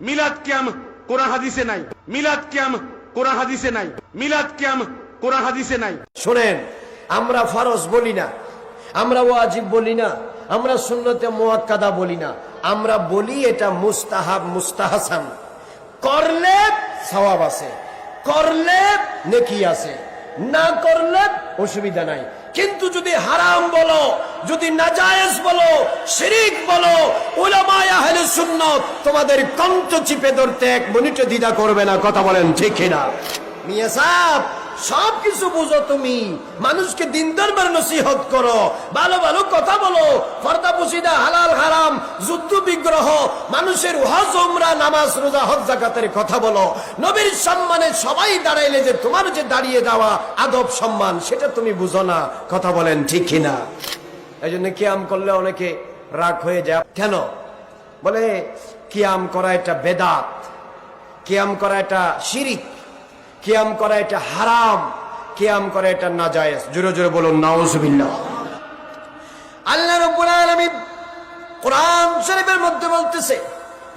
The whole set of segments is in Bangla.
মিলাদ কিয়াম কোরআন হাদিসে নাই। মিলাদ কিয়াম কোরআন হাদিসে নাই। মিলাদ কিয়াম কোরআন হাদিসে নাই। শোনেন, আমরা ফরজ বলি না। আমরা ওয়াজিব বলি না। আমরা সুন্নতে মোয়াক্কাদা বলি না। আমরা বলি এটা মুস্তাহাব, মুস্তাহাসান। করলে সওয়াব আছে, করলে নেকি আছে। না করলে অসুবিধা নাই। কিন্তু যদি হারাম বলো, যদি নাজায়েজ বলো, শিরিক বলো, উলামায়ে আহলে সুন্নাত তোমাদের কণ্ঠ চিপে ধরতে এক মিনিটে দ্বিধা করবে না, কথা বলেন ঠিক কিনা? মিয়া সাহেব সব কিছু বুঝো তুমি। মানুষকে দিন দরবার নসিহত করো। ভালো ভালো কথা বলো। ফর্দা পুসিদা হালাল, হারাম, যুদ্ধ, বিগ্রহ, মানুষের হজ, উমরা, নামাজ, রোজা, হজ, জাকাতের কথা বলো। নবীর সম্মানে সবাই দাঁড়াইলে যে তোমার যে দাঁড়িয়ে যাওয়া আদব সম্মান, সেটা তুমি বুঝো না। কথা বলেন ঠিক কিনা? এই জন্য কিয়াম করলে অনেকে রাগ হয়ে যায়। কেন? বলে, কিয়াম করা এটা বেদাত। কিয়াম করা এটা শিরিক। কিয়াম করা এটা হারাম, কিয়াম করা এটা নাজায়েজ। জোরে জোরে বলুন, নাউজুবিল্লাহ। আল্লাহ রাব্বুল আলামিন কোরআন শরীফের মধ্যে বলতেছে,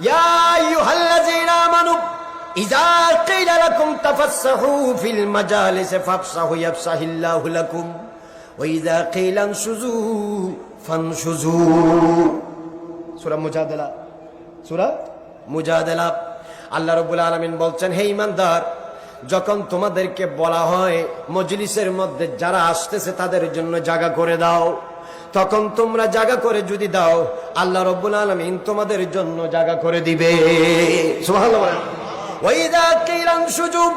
ইয়া আইয়ুহাল্লাযীনা আমানু, ইযা কিলা লাকুম তাফাসসাহু ফিল মাজালিস ফাফসাহু ইয়াফসাহিল্লাহু লাকুম, ওয়া ইযা কিলা আনশুযু ফানশুযু। সূরা মুজাদালা সূরা মুজাদালা। আল্লাহ রাব্বুল আলামিন বলছেন, হে ঈমানদার যখন তোমাদেরকে বলা হয়, মজলিসের মধ্যে যারা আসতেছে তাদের জন্য জায়গা করে দাও। তখন তোমরা জায়গা করে যদি দাও, আল্লাহ রব্বুল আলমিন তোমাদের জন্য জায়গা করে দিবে। সুজুব,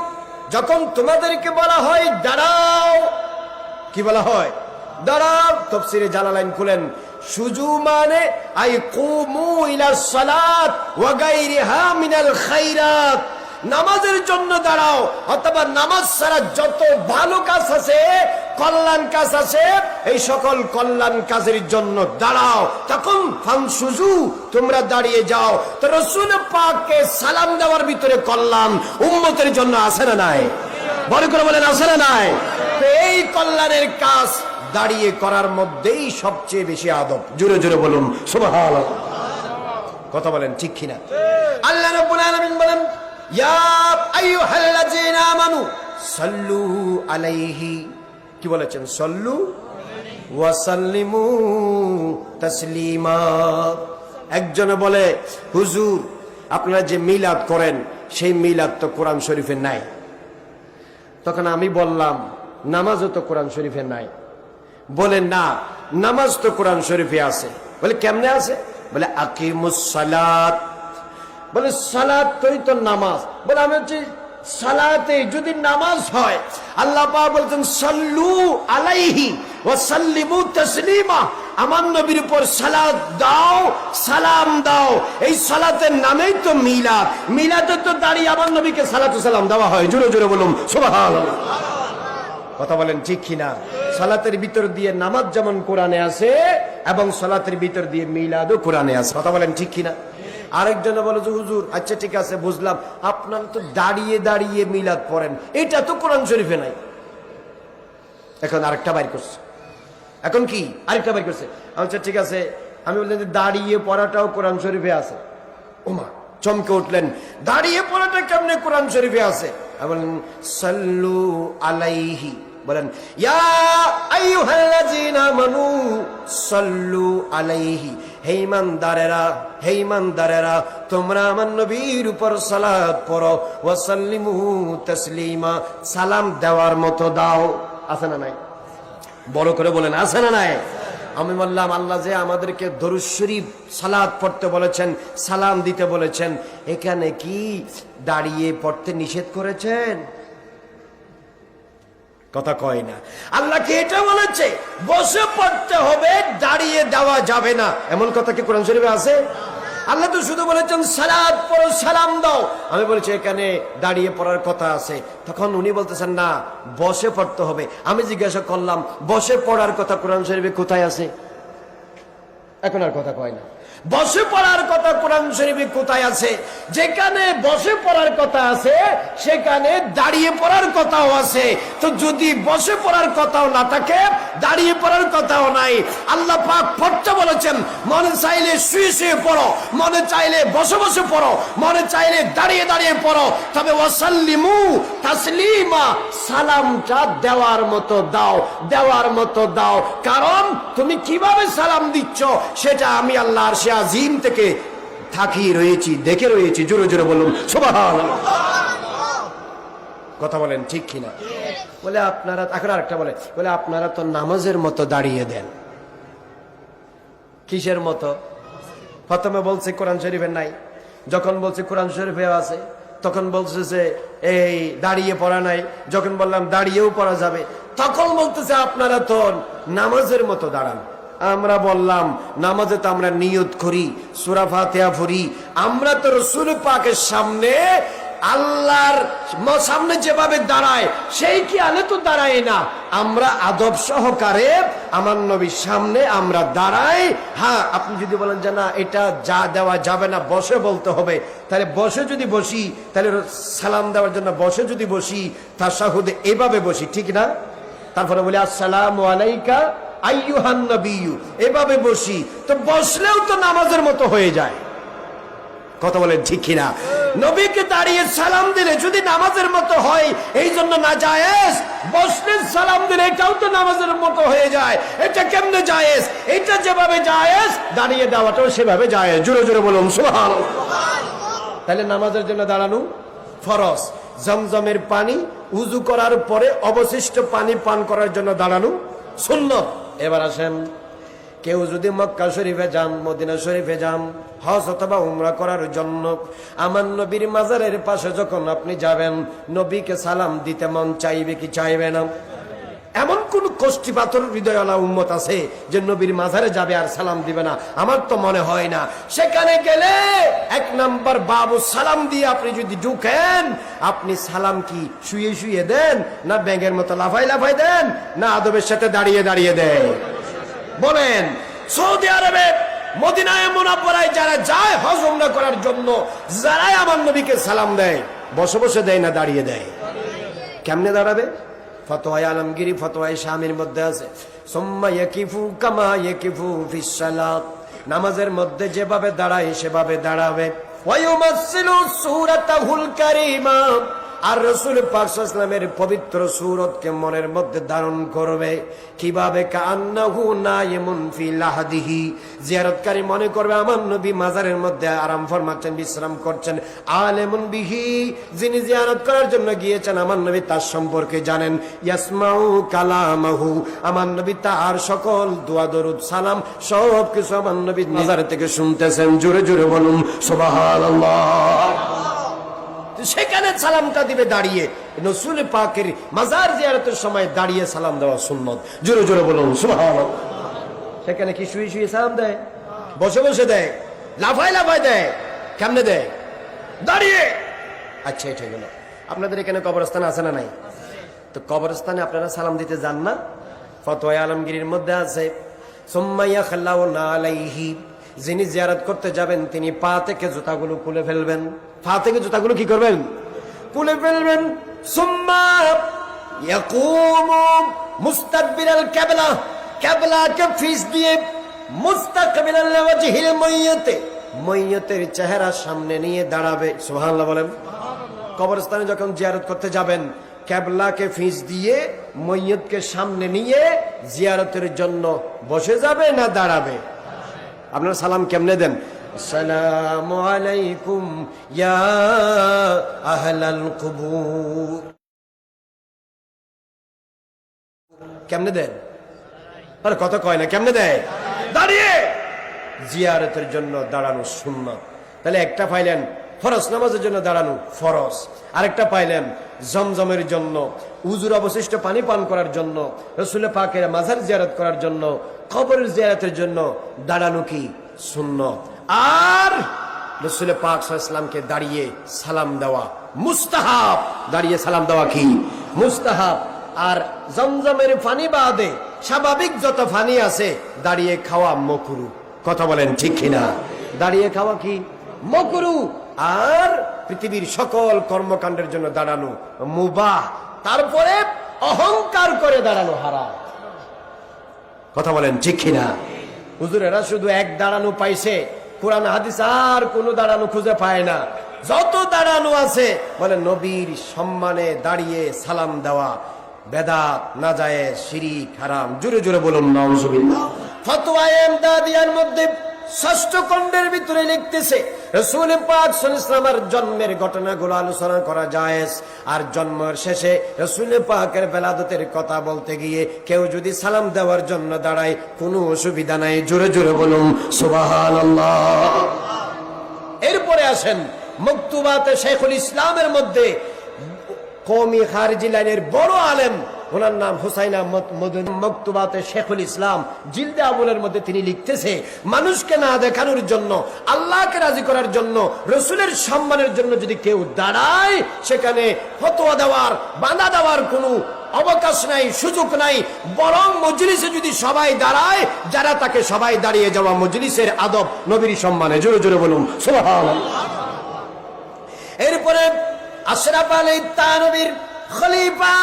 যখন তোমাদেরকে বলা হয়, দাঁড়াও। কি বলা হয়? দাঁড়াও, তফসিরে জালালাইন খুলেন। সুজু মানে আই কুমু ইলা সালাত ওয়া গায়রিহা মিনাল খাইরাত। নামাজের জন্য দাঁড়াও অথবা নামাজ ছাড়া যত ভালো কাজ আছে কল্যাণ কাজ আছে এই সকল কল্যাণ কাজের জন্য দাঁড়াও। তখন ফানসুজু তোমরা দাঁড়িয়ে যাও। তো রসুল পাককে সালাম দেওয়ার ভিতরে কল্যাণ উম্মতের জন্য আসে না নাই? বড় করে বলেন আছে না নাই? এই কল্যাণের কাজ দাঁড়িয়ে করার মধ্যেই সবচেয়ে বেশি আদব। জোরে জোরে বলুন সুবহানাল্লাহ। কথা বলেন ঠিক কিনা? আল্লাহ রাব্বুল আলামিন বলেন আলাইহি কি বলেছেন? সাল্লু তাসলিমা একজনে বলে, হুজুর, আপনারা যে মিলাদ করেন, সেই মিলাদ তো কোরআন শরীফে নাই। তখন আমি বললাম, নামাজও তো কোরআন শরীফে নাই। বলে, না, নামাজ তো কোরআন শরীফে আছে। বলে, কেমনে আছে? বলে, আকিমুস সালাত। বলে, সালাত তোই তো নামাজ। বলে, আমি হচ্ছি সালাতে যদি নামাজ হয়, আল্লাহ বলছেন, সাল্লু আলাইহি তাসলিমা। আমার নবীর উপর সালাত দাও, সালাম দাও। এই সালাতের নামেই তো মিলাদ। মিলাদে তো দাঁড়িয়ে আমার নবীকে সালাতু সালাম দেওয়া হয়। জোরে জোরে বলুন, সুবহানাল্লাহ। কথা বলেন ঠিক কিনা? সালাতের ভিতর দিয়ে নামাজ যেমন কোরআনে আছে, এবং সালাতের ভিতর দিয়ে মিলাদও কোরআনে আছে। কথা বলেন ঠিক কিনা? আরেকজন বলে যে, হুজুর আচ্ছা ঠিক আছে, বুঝলাম। আপনার তো দাঁড়িয়ে দাঁড়িয়ে মিলাদ পড়েন। এটা তো কোরআন শরীফে নাই। এখন আরেকটা বাইর করছে। এখন কি? আরেকটা বাইর করছে। আচ্ছা ঠিক আছে, আমি বললাম যে, দাঁড়িয়ে পড়াটাও কোরআন শরীফে আছে। ওমা চমকে উঠলেন, দাঁড়িয়ে পড়াটা কেমনে কোরআন শরীফে আছে? আমি বললেন সাল্লু আলাইহি বলেন আলাইহি, হে ইমানদারেরা হে ইমানদারেরা তোমরা আমার নবীর উপর সালাত পড়ো ওয়া সাল্লিমু তাসলিমা, সালাম দেওয়ার মতো দাও। আছে না নাই? বড় করে বলেন, আছে না নাই? আমি বললাম, আল্লাহ যে আমাদেরকে দরুদ শরীফ সালাদ পড়তে বলেছেন, সালাম দিতে বলেছেন, এখানে কি দাঁড়িয়ে পড়তে নিষেধ করেছেন? কথা কয় না। আল্লাহ কি এটা বলেছে, বসে পড়তে হবে, দাঁড়িয়ে দেওয়া যাবে না। এমন কথা কি কোরআন শরীফে আছে? আল্লাহ তো শুধু বলেছেন, সালাদ পড়ো, সালাম দাও। আমি বলেছি, এখানে দাঁড়িয়ে পড়ার কথা আছে। তখন উনি বলতেছেন, না, বসে পড়তে হবে। আমি জিজ্ঞাসা করলাম, বসে পড়ার কথা কোরআন শরীফে কোথায় আছে? এখন আর কথা কয় না। বসে পড়ার কথা কোরআন শরীফে কোথায় আছে? যেখানে বসে পড়ার কথা আছে, সেখানে দাঁড়িয়ে পড়ার কথাও আছে। তো যদি বসে পড়ার কথাও না থাকে, দাঁড়িয়ে পড়ার কথাও নাই। আল্লাহ পাক পড়তে বলেছেন, মনে চাইলে শুয়ে শুয়ে পড়ো, মনে চাইলে বসে বসে পড়ো, মনে চাইলে দাঁড়িয়ে দাঁড়িয়ে পড়ো। তবে ওয়াসাল্লিমু তাসলিমা, সালামটা দেওয়ার মতো দাও, দেওয়ার মতো দাও। কারণ তুমি কীভাবে সালাম দিচ্ছ, সেটা আমি আল্লাহর সে আজিম থেকে থাকি রয়েছি, দেখে রয়েছি, জোরে জোরে বলুন সুবহানাল্লাহ কথা বলেন ঠিক কিনা? বলে আপনারা, এখন আরেকটা বলে বলে আপনারা তো নামাজের মতো দাঁড়িয়ে দেন। কিসের মতো? প্রথমে বলছে কোরআন শরীফের নাই, যখন বলছে কোরআন শরীফে আছে, তখন বলছে যে, এই, দাঁড়িয়ে পড়া নাই। যখন বললাম, দাঁড়িয়েও পড়া যাবে। তখন বলতেছে, আপনারা তো নামাজের মতো দাঁড়ান। আমরা বললাম, নামাজে তো আমরা নিয়ত করি, সুরা ফাতেহা পড়ি। আমরা তো রসুল পাকের সামনে আল্লাহর সামনে যেভাবে দাঁড়ায়, সেই কি আলে তো দাঁড়ায় না। আমরা আদব সহকারে আমার নবীর সামনে আমরা দাঁড়াই। হ্যাঁ আপনি যদি বলেন যে না, এটা যা দেওয়া যাবে না, বসে বলতে হবে। তাহলে বসে যদি বসি, তাহলে সালাম দেওয়ার জন্য বসে যদি বসি তার সাহুদে এভাবে বসি, ঠিক না? তারপরে বলি, আসসালাম আলাইকা এভাবে বসি। তো বসলেও তো নামাজের মতো হয়ে যায়। কথা বলেন ঠিক কিনা? নবীকে দাঁড়িয়ে সালাম দিলে যদি নামাজের মতো হয়, এই জন্য না জায়েজ বসলে সালাম দিলে এটাও তো নামাজের মতো হয়ে যায়। এটা কেমনে জায়েজ? এটা যেভাবে জায়েজ, দাঁড়িয়ে দেওয়াটাও সেভাবে জায়েজ। জোরে জোরে বলুন সুবহান তাহলে নামাজের জন্য দাঁড়ানো ফরজ। জমজমের পানি উজু করার পরে অবশিষ্ট পানি পান করার জন্য দাঁড়ানো সুন্নত। এবার আসেন। কেউ যদি মক্কা শরীফে যান, মদিনা শরীফে যান, হজ অথবা উমরা করার জন্য, আমার নবীর মাজারের পাশে যখন আপনি যাবেন, নবীকে সালাম দিতে মন চাইবে কি চাইবে না? এমন কোন কষ্টি পাথর হৃদয়ওয়ালা উম্মত আছে যে নবীর মাঝারে যাবে আর সালাম দিবে না? আমার তো মনে হয় না। সেখানে গেলে এক নাম্বার বাবু সালাম দিয়ে আপনি যদি ঢুকেন, আপনি সালাম কি শুয়ে শুয়ে দেন না ব্যাঙের মতো লাফাই লাফাই দেন না আদবের সাথে দাঁড়িয়ে দাঁড়িয়ে দেন? বলেন, সৌদি আরবে, মদিনায় মোনাপড়ায় যারা যায় হজ, উমরা করার জন্য, যারাই আমার নবীকে সালাম দেয়, বসে বসে দেয় না দাঁড়িয়ে দেয়? কেমনে দাঁড়াবে? ফতোয় আলমগিরি, ফতোয়া স্বামীর মধ্যে আছে। সোম্মা ইয়েকিফু কামা ইয়াকিফু নামাজের মধ্যে যেভাবে দাঁড়ায় সেভাবে দাঁড়াবে। ওয়ায়ুমাসসিলু সূরাতাহুল কারীমা। আর রসুল পাকসামের পবিত্র সুরতকে মনের মধ্যে ধারণ করবে। কীভাবে? জিয়ারতকারী মনে করবে, আমার নবী মাজারের মধ্যে আরাম ফরমাচ্ছেন, বিশ্রাম করছেন। আলেমুন বিহি, যিনি জিয়ারত করার জন্য গিয়েছেন, আমার নবী তার সম্পর্কে জানেন। ইয়াসমাউ কালামাহু, আমার নবী তার সকল দোয়া, দরুদ, সালাম সব কিছু আমার নবী মাজার থেকে শুনতেছেন। জোরে জোরে বলুন, সুবহানাল্লাহ। সেখানে সালামটা দিবে দাঁড়িয়ে। নসুল পাকের মাজার জিয়ারতের সময় দাঁড়িয়ে সালাম দেওয়া সুন্নত। জোরে জোরে বলুন সেখানে কি শুয়ে শুয়ে সালাম দেয়? বসে বসে দেয়। লাফায় লাফায় দেয়। কেমনে দেয়? দাঁড়িয়ে। আচ্ছা এটা গেল আপনাদের এখানে কবরস্থান আছে না নাই? তো কবরস্থানে আপনারা সালাম দিতে যান না? ফতোয়া আলমগিরির মধ্যে আছে। সোম্মাইয়া খাল্লাও না আলাইহি। যিনি জিয়ারত করতে যাবেন, তিনি পা থেকে জুতাগুলো খুলে ফেলবেন। পা থেকে জুতাগুলো কি করবেন? খুলে ফেলবেন। দিয়ে চেহারা সামনে নিয়ে দাঁড়াবে। বলেন। কবরস্থানে যখন জিয়ারত করতে যাবেন, ক্যাবলাকে ফিস দিয়ে মৈয়তকে সামনে নিয়ে জিয়ারতের জন্য বসে যাবে না দাঁড়াবে? আপনার সালাম কেমনে দেন? সালাম আলাইকুম, ইয়া আহলাল কুবুর। কেমনে দেন? আরে কত কয় না, কেমনে দেয়? দাঁড়িয়ে! জিয়ারতের জন্য দাঁড়ানো শূন্য তাহলে একটা পাইলেন ফরজ, নামাজের জন্য দাঁড়ানো ফরজ। আরেকটা পাইলেন জমজমের জন্য, উজুর অবশিষ্ট পানি পান করার জন্য রসুল পাকের মাজার জিয়ারত করার জন্য, কবরের জিয়ারতের জন্য দাঁড়ানো কি? শূন্য আর রসুল পাক ইসলামকে দাঁড়িয়ে সালাম দেওয়া মুস্তাহাব। দাঁড়িয়ে সালাম দেওয়া কি? মুস্তাহাব। আর জমজমের পানি বাদে স্বাভাবিক যত পানি আছে, দাঁড়িয়ে খাওয়া মকুরু। কথা বলেন ঠিক কিনা? দাঁড়িয়ে খাওয়া কি? মকুরু। আর পৃথিবীর সকল কর্মকাণ্ডের জন্য দাঁড়ানো মুবাহ। তারপরে অহংকার করে দাঁড়ানো হারা কথা বলেন ঠিক কিনা? হুজুরেরা শুধু এক দাঁড়ানো পাইছে কোরআন, হাদিস আর কোনো দাঁড়ানো খুঁজে পায় না। যত দাঁড়ানো আছে, বলে নবীর সম্মানে দাঁড়িয়ে সালাম দেওয়া বেদাত না যায় সিরি খারাম জোরে জোরে বলুন নওজুবিল্লাহ ফতোয়া এমদাদিয়ার মধ্যে ষষ্ঠ খণ্ডের ভিতরে লিখতেছে রসুল পাক ইসলামের জন্মের ঘটনাগুলো আলোচনা করা যায় আর জন্মের শেষে রসুল পাকের বেলাদতের কথা বলতে গিয়ে কেউ যদি সালাম দেওয়ার জন্য দাঁড়ায়, কোনো অসুবিধা নাই। জোরে জোরে বলুন সুবাহান এরপরে আসেন মকতুবাতে শেখুল ইসলামের মধ্যে কৌমি খারজি লাইনের বড় আলেম ওনার নাম হুসাইন আহমদ মদন মকতুবাতে শেখুল ইসলাম। জিলদে আবুলের মধ্যে তিনি লিখতেছে, মানুষকে না দেখানোর জন্য, আল্লাহকে রাজি করার জন্য, রসুলের সম্মানের জন্য যদি কেউ দাঁড়ায়, সেখানে ফতোয়া দেওয়ার, বাধা দেওয়ার কোনো অবকাশ নাই, সুযোগ নাই। বরং মজলিসে যদি সবাই দাঁড়ায়, যারা তাকে সবাই দাঁড়িয়ে যাওয়া মজলিসের আদব, নবীর সম্মানে জোরে জোরে বলুন এরপরে আশরাফ আলী তানবীর খলিফা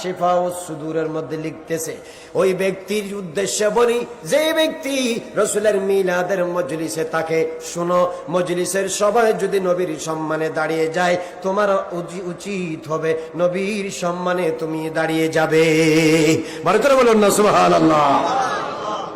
শিফা ও সুদূরের মধ্যে লিখতেছে, ওই ব্যক্তির উদ্দেশ্যে বলি, যে ব্যক্তি রসুলের মিলাদের মজলিসে তাকে শুনো, মজলিসের সবাই যদি নবীর সম্মানে দাঁড়িয়ে যায়, তোমার উচিত হবে নবীর সম্মানে তুমি দাঁড়িয়ে যাবে। বলুন না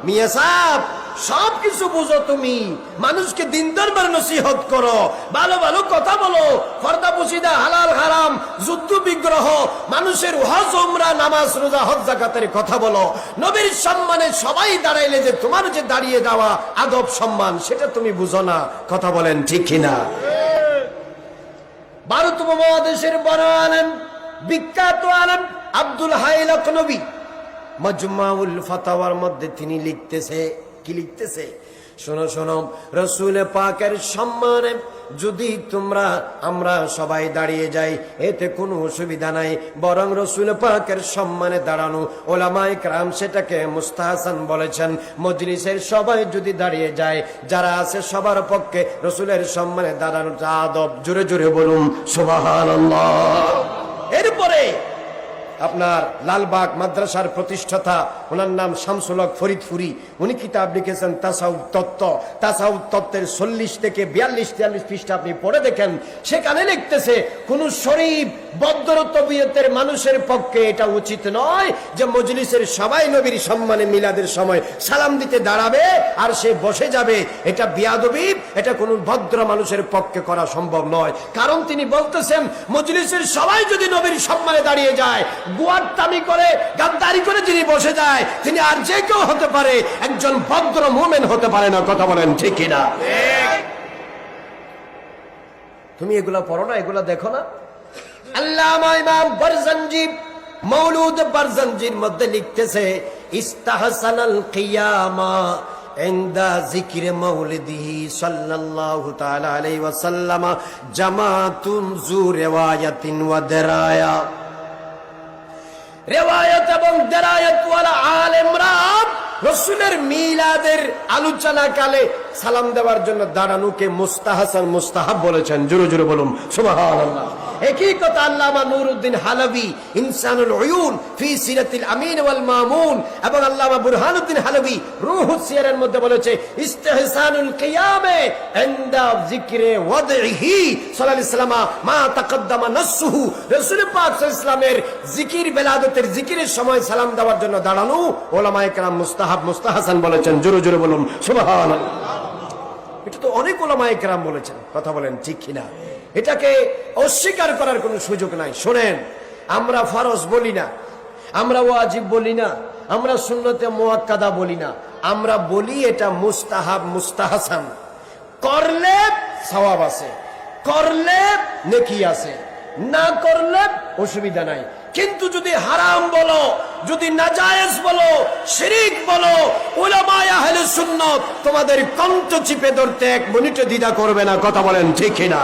মিয়া সাহেব সব কিছু বুঝো তুমি। মানুষকে দিন দরবার নসিহত করো। ভালো ভালো কথা বলো। ফর্দা পুশিদা, হালাল, হারাম, যুদ্ধ, বিগ্রহ, মানুষের হজ উমরা, নামাজ, রোজা, হজ জাকাতের কথা বলো। নবীর সম্মানে সবাই দাঁড়াইলে যে তোমার যে দাঁড়িয়ে যাওয়া আদব সম্মান, সেটা তুমি বুঝো না। কথা বলেন ঠিক কিনা? ভারত উপমহাদেশের বড় আলেম, বিখ্যাত আলেম আব্দুল হাইলক নবী মজমাউল ফাতাওয়ার মধ্যে তিনি লিখতেছে কি লিখতেছে? শোনো শোনো, রসুল পাকের সম্মানে যদি তোমরা, আমরা সবাই দাঁড়িয়ে যাই, এতে কোনো অসুবিধা নাই। বরং রসুল পাকের সম্মানে দাঁড়ানো ওলামাই ক্রাম সেটাকে মুস্তাহাসান বলেছেন। মজলিসের সবাই যদি দাঁড়িয়ে যায়, যারা আছে সবার পক্ষে রসুলের সম্মানে দাঁড়ানো আদব। জোরে জোরে বলুন সোবাহান এরপরে আপনার লালবাগ মাদ্রাসার প্রতিষ্ঠাতা, ওনার নাম শামসুলক ফরিদপুরি। উনি কিতাব লিখেছেন তাসাউদ তত্ত্ব। তাসাউদ তত্ত্বের চল্লিশ থেকে বিয়াল্লিশ, তিয়াল্লিশ পৃষ্ঠা আপনি পড়ে দেখেন। সেখানে লিখতেছে, কোন শরীফ বদ্র তবিয়তের মানুষের পক্ষে এটা উচিত নয় যে মজলিসের সবাই নবীর সম্মানে মিলাদের সময় সালাম দিতে দাঁড়াবে আর সে বসে যাবে। এটা বিয়াদবি, এটা কোন ভদ্র মানুষের পক্ষে করা সম্ভব নয়। কারণ তিনি বলতেছেন, মজলিসের সবাই যদি নবীর সম্মানে দাঁড়িয়ে যায় গুয়ারতামি করে, গাদ্দারি করে যিনি বসে যায়, তিনি আর যে কেউ হতে পারে, একজন ভদ্র মোমেন হতে পারে না, কথা বলেন ঠিক কিনা? তুমি এগুলা পড়ো না, এগুলা দেখো না? জামাতুন যু রেওয়ায়ত এবং দেরায়ত ওয়ালা আলেমরা রসুলের মিলাদের আলোচনা কালে সালাম দেওয়ার জন্য দাঁড়ানোকে মুস্তাহাসান মুস্তাহাব বলেছেন। জোরে জোরে বলুন একই কথা আল্লামা হালাবি, ইনসানুল ফি সিরাতিল আমিন ওয়াল মামুন, এবং আল্লামা বুরহানুদ্দিন হালাবি সিয়ারের মধ্যে বলেছে কিয়ামে ইনদা যিকরে সাল্লাল্লাহু আলাইহি মা রাসূল পাক সাল্লাল্লাহু আলাইহি জিকির বেলাদতের জিকিরের সময় সালাম দেওয়ার জন্য দাঁড়ানো ওলামায়ে কেরাম মুস্তাহাব মুস্তাহাসান বলেছেন, জোরে জোরে বলুন, সুবহানাল্লাহ। এটা তো অনেক বলেছেন, কথা বলেন ঠিক কিনা? এটাকে অস্বীকার করার কোনো সুযোগ নাই। শোনেন, আমরা ফরজ বলি না, আমরা বলি না, আমরা মোয়াক্কাদা বলি না, আমরা বলি এটা মুস্তাহাব, মুস্তাহাসান। করলে সওয়াব আছে, করলে নেকি আছে, না করলে অসুবিধা নাই। কিন্তু যদি হারাম বলো, যদি নাজায়েজ বলো, শিরিক বলো, উলামায়া আহলে সুন্নাত তোমাদের কন্ত চিপে ধরতে এক মিনিটে দ্বিধা করবে না, কথা বলেন ঠিক কিনা?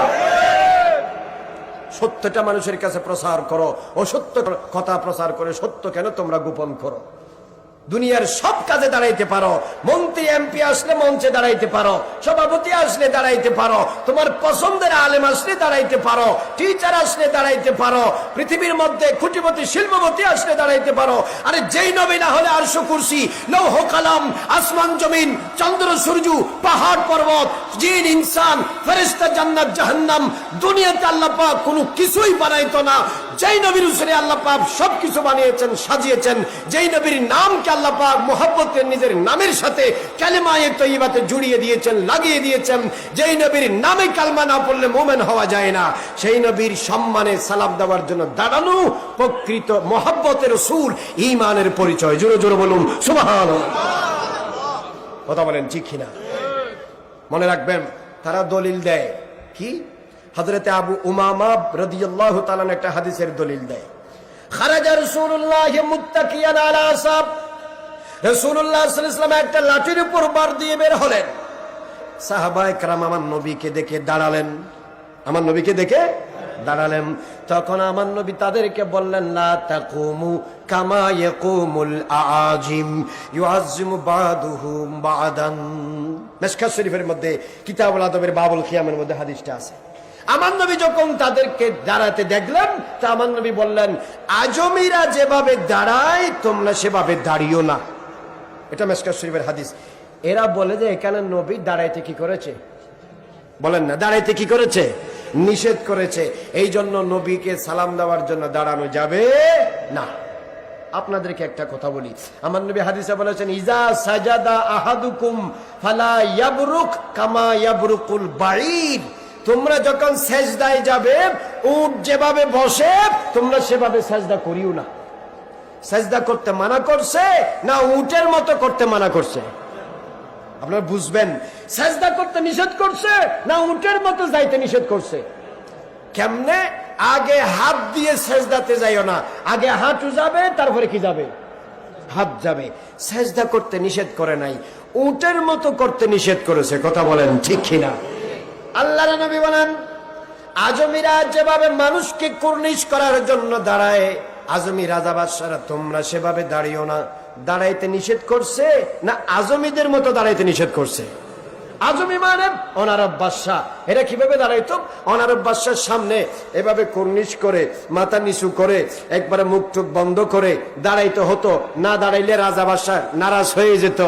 সত্যটা মানুষের কাছে প্রসার করো, অসত্য কথা প্রচার করে সত্য কেন তোমরা গোপন করো? দুনিয়ার সব কাজে দাঁড়াইতে পারো। মন্ত্রী, এমপি আসলে মঞ্চে দাঁড়াইতে পারো। সভাপতি আসলে দাঁড়াইতে পারো। তোমার পছন্দের আলেম আসলে দাঁড়াইতে পারো। টিচার আসলে দাঁড়াইতে পারো। পৃথিবীর মধ্যে খুঁটিপতি শিল্পপতি আসলে দাঁড়াইতে পারো। আরে যেই নবী না হলে আরশো কুরসি, লৌহ কালাম, আসমান জমিন, চন্দ্র, সূর্য, পাহাড়, পর্বত, জিন, ইনসান ফেরেস্তা জান্নাত, জাহান্নাম, দুনিয়াতে আল্লাহ পাক কোনো কিছুই বানাইতো না। যেই নবীর উসরে আল্লাহ পাক সবকিছু বানিয়েছেন, সাজিয়েছেন, যেই নবীর নামকে আল্লাহ পাক নিজের নামের সাথে কালেমায়ে তৈবাতে জুড়িয়ে দিয়েছেন, লাগিয়ে দিয়েছেন। যেই নবীর নামে কালমা না পড়লে মোমেন হওয়া যায় না। সেই নবীর সম্মানে সালাম দেওয়ার জন্য দাঁড়ানো প্রকৃত মোহাব্বতের সুর ইমানের পরিচয়। জোরে জোরে বলুন সুবহান কথা বলেন, ঠিক কিনা? মনে রাখবেন, তারা দলিল দেয়। কি? হজরতে আবু উমামা রাদিয়াল্লাহু তাআলা একটা হাদিসের দলিল দেয়। খারাজা রাসূলুল্লাহ মুত্তাকিয়ান আলা আসাব রসুল্লাহ ইসলাম একটা লাঠির উপর বার দিয়ে বের হলেন। সাহাবায় কারাম আমার নবীকে দেখে দাঁড়ালেন। আমার নবীকে দেখে দাঁড়ালেন। তখন আমার নবী তাদেরকে বললেন না তাকুমু কামা ইয়াকুমুল আযিম ইউআযিমু বাদুহু বাদান। মেশকাত শরীফের মধ্যে, কিতাবুল বাবুল খিয়ামের মধ্যে হাদিসটা আছে। আমার নবী যখন তাদেরকে দাঁড়াতে দেখলেন, তা আমার নবী বললেন আজমিরা যেভাবে দাঁড়ায়, তোমরা সেভাবে দাঁড়িও না। এটা মেসকার শরীফের হাদিস। এরা বলে যে, এখানে নবী দাঁড়াইতে কি করেছে? বলেন না, দাঁড়াইতে কি করেছে? নিষেধ করেছে। এই জন্য নবীকে সালাম দেওয়ার জন্য দাঁড়ানো যাবে না। আপনাদেরকে একটা কথা বলি। আমার নবী হাদিসে বলেছেন, ইজা সাজাদা আহাদুকুম ফালা ইয়াবরুক কামা ইয়াবরুকুল বাঈদ। তোমরা যখন সেজদায় যাবে, উট যেভাবে বসে, তোমরা সেভাবে সেজদা করিও না। সেজদা করতে মানা করছে না উটের মতো করতে মানা করছে? আপনারা বুঝবেন, সেজদা করতে নিষেধ করছে না উটের মতো যাইতে নিষেধ করছে? কেমনে? আগে হাত দিয়ে সেজদাতে যাইও না। আগে হাঁটু যাবে, তারপরে কি যাবে? হাত যাবে। সেজদা করতে নিষেধ করে নাই, উটের মতো করতে নিষেধ করেছে, কথা বলেন ঠিক কিনা? আল্লাহ নবী বলেন আজমিরা যেভাবে মানুষকে কুর্নিশ করার জন্য দাঁড়ায় আজমি রাজা বাদশারা, তোমরা সেভাবে দাঁড়িও না। দাঁড়াইতে নিষেধ করছে না আজমিদের মতো দাঁড়াইতে নিষেধ করছে? আজমি মানে অনারব বাদশাহ। কীভাবে দাঁড়াইতো? অনারব সামনে এভাবে করে, মাথা নিচু করে, একবারে মুখ টুক বন্ধ করে দাঁড়াইতে হতো। না দাঁড়াইলে রাজা বাদশাহ নারাজ হয়ে যেত।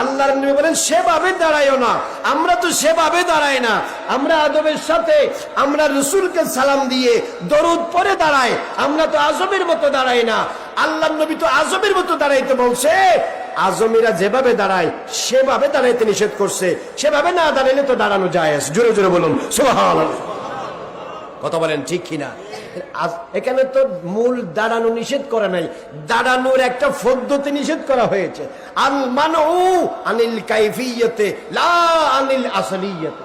আল্লাহর নবী বলেন, সেভাবে দাঁড়াইও না। আমরা তো সেভাবে দাঁড়াই না। আমরা আদবের সাথে, আমরা রসুলকে সালাম দিয়ে দরুদ পরে দাঁড়াই। আমরা তো আজমের মতো দাঁড়াই না। আল্লাহ নবী তো আজমের মতো দাঁড়াইতে বলছে আজমিরা যেভাবে দাঁড়ায়, সেভাবে দাঁড়াইতে নিষেধ করছে। সেভাবে না দাঁড়াইলে তো দাঁড়ানো যায় জোরে জোরে বলুন কথা বলেন ঠিক কিনা? এখানে তো মূল দাঁড়ানো নিষেধ করা নাই। দাঁড়ানোর একটা পদ্ধতি নিষেধ করা হয়েছে। আল মানউ আনিল কাইফিয়তে আনিল আসলিয়তে।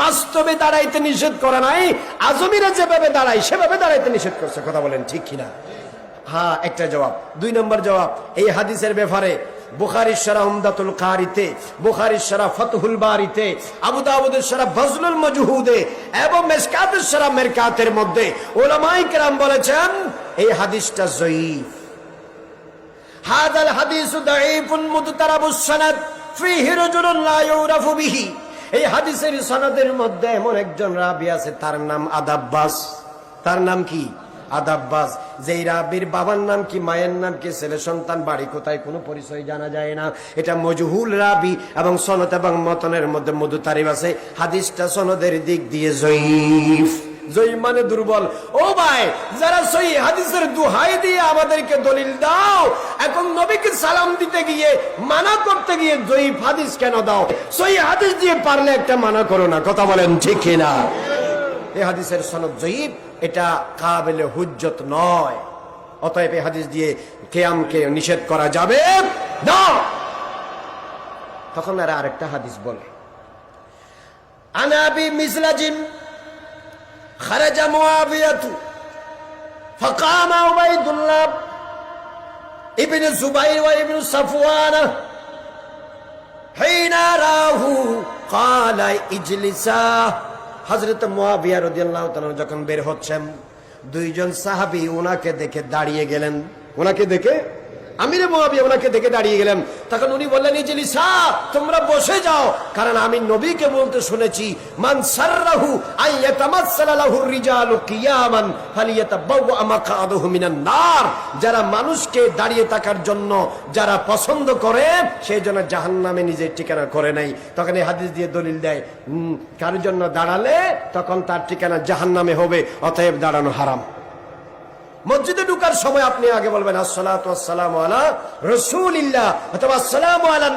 বাস্তবে দাঁড়াইতে নিষেধ করা নাই। আজমিরা যেভাবে দাঁড়ায়, সেভাবে দাঁড়াইতে নিষেধ করছে। কথা বলেন ঠিক কিনা? হ্যাঁ একটা জবাব। দুই নম্বর জবাব, এই হাদিসের ব্যাপারে আবু ফজলুল মজহুদে এবং এই হাদিসটা এই হাদিসের সনদের মধ্যে এমন একজন রাবি আছে, তার নাম আদাব্বাস তার নাম কি? আদাব্বাস যেই রাবির বাবার নাম কি, মায়ের নাম কি, ছেলে সন্তান, বাড়ি কোথায়, কোনো পরিচয় জানা যায় না। এটা মজহুল রাবি এবং সনদ এবং মতনের মধ্যে মধু তারিফ আছে। হাদিসটা সনদের দিক দিয়ে জয়ীফ। জয়ী মানে দুর্বল। ও ভাই, যারা সই হাদিসের দুহাই দিয়ে আমাদেরকে দলিল দাও, এখন নবীকে সালাম দিতে গিয়ে, মানা করতে গিয়ে জয়ীফ হাদিস কেন দাও? সই হাদিস দিয়ে পারলে একটা মানা করো না। কথা বলেন ঠিক না এই হাদিসের সনদ জয়ীফ। এটা কাবেলে হুজ্জত নয় অতএব এই হাদিস দিয়ে কেয়ামকে নিষেধ করা যাবে না তখন আর আরেকটা হাদিস বলে আনাবি মিসলাজিন خرج معاوية فقام عبيد الله ابن الزبير وابن صفوان حين راه قال اجلسا হযরত মুয়াবিয়া যখন বের হচ্ছেন দুইজন সাহাবি ওনাকে দেখে দাঁড়িয়ে গেলেন। ওনাকে দেখে আমিরে মহাবিয়া ওনাকে দেখে দাঁড়িয়ে গেলেন। তখন উনি বললেন ইজলিসা তোমরা বসে যাও। কারণ আমি নবীকে বলতে শুনেছি, মান রিজালু কিয়ামান ফালিয়াতাবাওয়া মিনান নার। যারা মানুষকে দাঁড়িয়ে থাকার জন্য যারা পছন্দ করে, সেই জন্য জাহান্নামে নিজের ঠিকানা করে নাই। তখন এই হাদিস দিয়ে দলিল দেয় কারোর জন্য দাঁড়ালে তখন তার ঠিকানা জাহান্নামে হবে, অতএব দাঁড়ানো হারাম। মসজিদে ঢুকার সময় আপনি আগে বলবেন আসসালাম আলা অথবা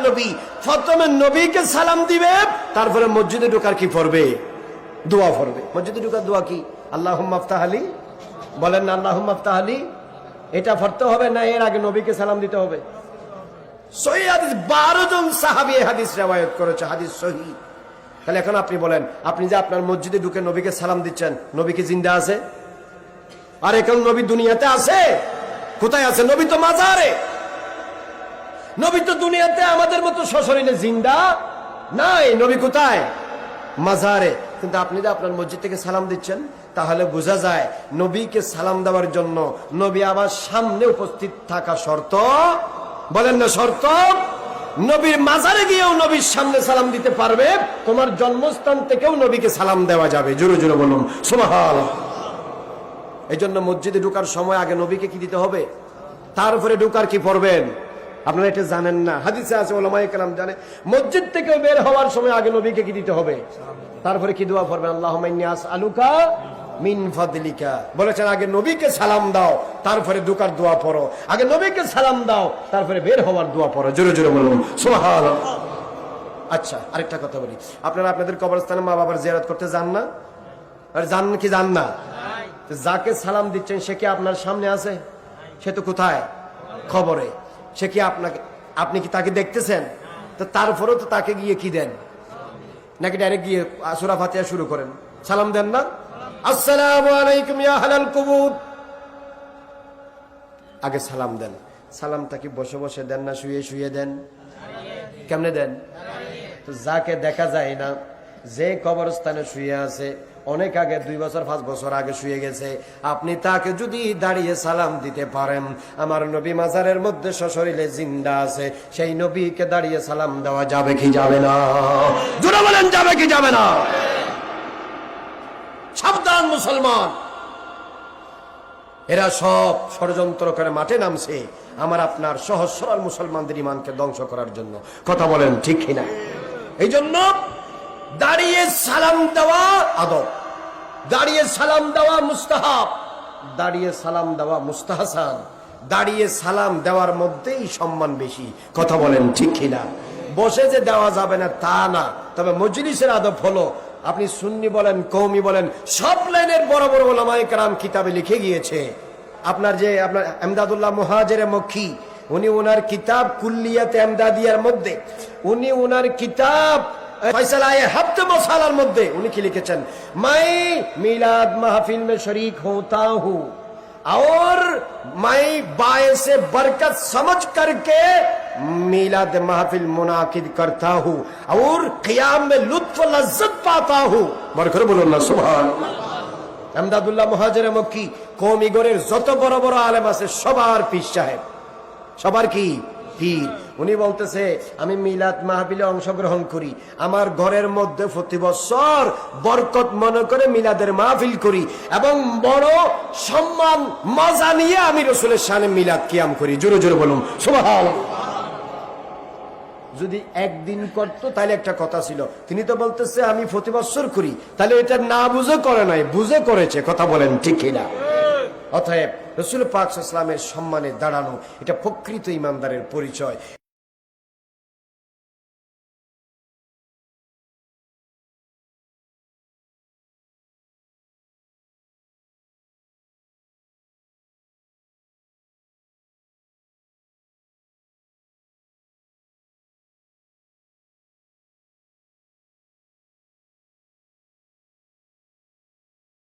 নবী। প্রথমে নবীকে সালাম দিবে, তারপরে মসজিদে ঢুকার কি পড়বে? দোয়া পড়বে। মসজিদে ঢুকার দোয়া কি? আল্লাহ মাফতাহ আলী বলেন না আল্লাহ মাফতাহ আলী এটা পড়তে হবে না, এর আগে নবীকে সালাম দিতে হবে। বারো জন সাহাবি হাদিস রেওয়ায়ত করেছে, হাদিস সহি। তাহলে এখন আপনি বলেন, আপনি যে আপনার মসজিদে ঢুকে নবীকে সালাম দিচ্ছেন নবীকে জিন্দা আছে? আর এখন নবী দুনিয়াতে আছে? কোথায় আছে? নবী তো মাজারে। নবী তো দুনিয়াতে আমাদের মতো সশরীরে জিন্দা নাই। নবী কোথায়? মাজারে। কিন্তু আপনি যে আপনার মসজিদ থেকে সালাম দিচ্ছেন, তাহলে বোঝা যায় নবীকে সালাম দেওয়ার জন্য নবী আবার সামনে উপস্থিত থাকা শর্ত। বলেন না শর্ত? নবীর মাজারে গিয়েও নবীর সামনে সালাম দিতে পারবে। তোমার জন্মস্থান থেকেও নবীকে সালাম দেওয়া যাবে। জোরে জোরে বলুন। সুবহান এই জন্য মসজিদে ঢুকার সময় আগে নবীকে কি দিতে হবে? তারপরে ঢুকার কি পড়বেন? আপনারা এটা জানেন না। হাদিসে আছে ওলামাই কালাম জানে, মসজিদ থেকে বের হওয়ার সময় আগে নবীকে কি দিতে হবে? তারপরে কি দোয়া পড়বেন? আল্লাহ আলুকা মিন ফাদলিকা। বলেছেন, আগে নবীকে সালাম দাও তারপরে ঢুকার দোয়া পড়ো। আগে নবীকে সালাম দাও তারপরে বের হওয়ার দোয়া পড়ো। জোরে জোরে বলুন, সুবহানাল্লাহ। আচ্ছা আরেকটা কথা বলি। আপনারা আপনাদের কবরস্থানে মা বাবার জিয়ারত করতে যান না? আর যান কি যান না? যাকে সালাম দিচ্ছেন, সে কি আপনার সামনে আছে? সে তো কোথায়? খবরে। সে কি আপনাকে, আপনি কি তাকে দেখতেছেন? তো তারপরেও তো তাকে গিয়ে কি দেন? নাকি ডাইরেক্ট গিয়ে সুরা ফাতিহা শুরু করেন? সালাম দেন না? আসসালামু আগে সালাম দেন। সালামটা কি বসে বসে দেন না শুয়ে শুয়ে দেন? কেমনে দেন? তো যাকে দেখা যায় না যে কবরস্থানে শুয়ে আছে, অনেক আগে দুই বছর, পাঁচ বছর আগে শুয়ে গেছে। আপনি তাকে যদি দাঁড়িয়ে সালাম দিতে পারেন, আমার নবী মাজারের মধ্যে সশরীরে জিন্দা আছে, সেই নবীকে দাঁড়িয়ে সালাম দেওয়া যাবে কি যাবে না? জোরে বলেন, যাবে কি যাবে না? সাবধান মুসলমান। এরা সব ষড়যন্ত্র করে মাঠে নামছে, আমার আপনার সহজ মুসলমানদের ইমানকে ধ্বংস করার জন্য। কথা বলেন ঠিক কিনা? এই জন্য দাঁড়িয়ে সালাম দেওয়া আদব। দাঁড়িয়ে সালাম দেওয়া মুস্তাহাব। দাঁড়িয়ে সালাম দেওয়া মুস্তাহাসান। দাঁড়িয়ে সালাম দেওয়ার মধ্যেই সম্মান বেশি। কথা বলেন ঠিক কিনা? বসে যে দেওয়া যাবে না তা না। তবে মজলিসের আদব হলো, আপনি সুন্নি বলেন কৌমি বলেন, সব লাইনের বড় বড় ওলামাই কারাম কিতাবে লিখে গিয়েছে। আপনার যে, আপনার আহমদাদুল্লাহ মুহাজের মক্ষী উনি ওনার কিতাব কুল্লিয়াতে এমদাদিয়ার মধ্যে। উনি ওনার কিতাব ফয়সালায়ে হফতে মসালার মধ্যে উনি কি লিখেছেন মাই মিলাদ মাহফিল में शरीक होता हूँ और मैं बायसे बरकत समझ करके मिलाद महफिल मुनाकिद करता हूँ और क़ियाम में लुत्फ लज्जत पाता हूँ বরকর বলুন না সুবহান আমদাদুল্লাহ মহাজের মক্কি কৌমিগরের যত বড় বড় আলেম আছে সবার পীর সাহেব সবার কি পীর উনি বলতেছে, আমি মিলাদ মাহবিলে অংশগ্রহণ করি। আমার ঘরের মধ্যে প্রতি বছর বরকত মনে করে মিলাদের মাহফিল করি এবং বড় সম্মান, মজা নিয়ে আমি রসুলের সামনে মিলাদ কিয়াম করি। জোরে জোরে বলুন যদি একদিন করতো, তাহলে একটা কথা ছিল। তিনি তো বলতেছে, আমি প্রতি বছর করি। তাহলে এটা না বুঝে করে নাই বুঝে করেছে। কথা বলেন ঠিক কিনা? অতএব রসুল পাক ইসলামের সম্মানে দাঁড়ানো এটা প্রকৃত ইমানদারের পরিচয়।